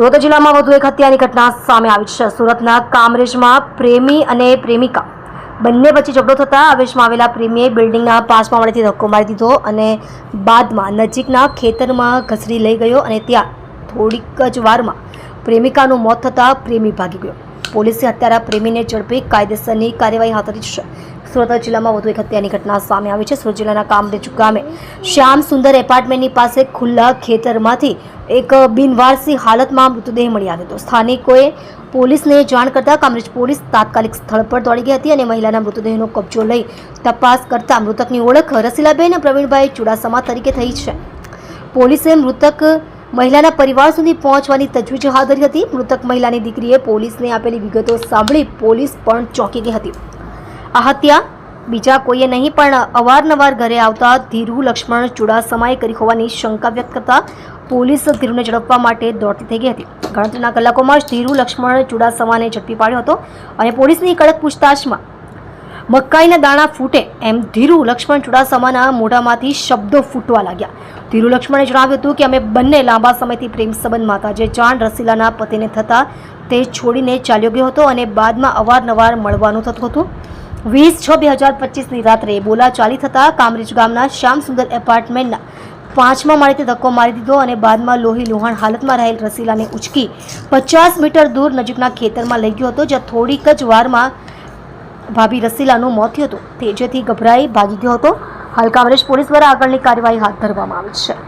સુરત જિલ્લામાં વધુ એક હત્યાની ઘટના સામે આવી છે. સુરતના કામરેજમાં પ્રેમી અને પ્રેમિકા બંને વચ્ચે ઝઘડો થતાં આવેશમાં આવેલા પ્રેમીએ બિલ્ડિંગના પાસમાં મળેથી ધક્કો મારી દીધો અને બાદમાં નજીકના ખેતરમાં ઘસડી લઈ ગયો અને ત્યાં થોડીક જ વારમાં પ્રેમિકાનું મોત થતાં પ્રેમી ભાગી ગયો. પોલીસે હત્યારા પ્રેમીને ઝડપી કાયદેસરની કાર્યવાહી હાથ ધરી છે. સુરત જિલ્લામાં વધુ એક હત્યાની ઘટના સામે આવી છે. સુરત જિલ્લાના કામરેજ ગામે શ્યામ સુંદર એપાર્ટમેન્ટની પાસે ખુલ્લા ખેતરમાંથી એક બિનવારસી હાલતમાં મૃતદેહ મળી આવ્યો હતો. સ્થાનિકોએ પોલીસને જાણ કરતા કામરેજ પોલીસ તાત્કાલિક સ્થળ પર દોડી ગઈ હતી અને મહિલાના મૃતદેહનો કબજો લઈ તપાસ કરતા મૃતકની ઓળખ રસીલાબેન પ્રવીણભાઈ ચુડાસમા તરીકે થઈ છે. પોલીસે મૃતક મહિલાના પરિવાર સુધી પહોંચવાની તજવીજ હાથ ધરી હતી. મૃતક મહિલાની દીકરીએ પોલીસને આપેલી વિગતો સાંભળી પોલીસ પણ ચોંકી ગઈ હતી. આ હત્યા બીજા કોઈએ નહીં, પણ અવારનવાર ઘરે આવતા ધીરુ, લક્ષ્મણ ચુડાસમાએ કરી હોવાની શંકા વ્યક્ત કરતા પોલીસ ધીરુને ઝડપવા માટે દોડતી થઈ ગઈ હતી. ગણતરીના કલાકોમાં જ ધીરુ, લક્ષ્મણ ચુડાસમાને ઝડપી પાડ્યો હતો અને પોલીસની કડક પૂછતાછમાં મકાઈના દાણા ફૂટે એમ ધીરુ, લક્ષ્મણ ચુડાસમાના મોઢામાંથી શબ્દો ફૂટવા લાગ્યા. ધીરુ, લક્ષ્મણે જણાવ્યું હતું કે અમે બંને લાંબા સમયથી પ્રેમ સંબંધમાં હતા જે જાણ રસીલાના પતિને થતાં તે છોડીને ચાલ્યો ગયો હતો અને બાદમાં અવારનવાર મળવાનું થતું હતું. વીસ છ બે હજાર પચીસની રાત્રે બોલાચાલી થતાં કામરેજ ગામના શ્યામ સુંદર એપાર્ટમેન્ટના પાંચમા માળેથી ધક્કો મારી દીધો અને બાદમાં લોહી લુહાણ હાલતમાં રહેલ રસીલાને ઉચકી પચાસ મીટર દૂર નજીકના ખેતરમાં લઈ ગયો હતો, જ્યાં થોડીક જ વારમાં ભાભી રસીલાનું મોત થયું હતું. તે જેથી ગભરાઈ ભાગી ગયો હતો. હાલ કામરેજ પોલીસ દ્વારા આગળની કાર્યવાહી હાથ ધરવામાં આવી છે.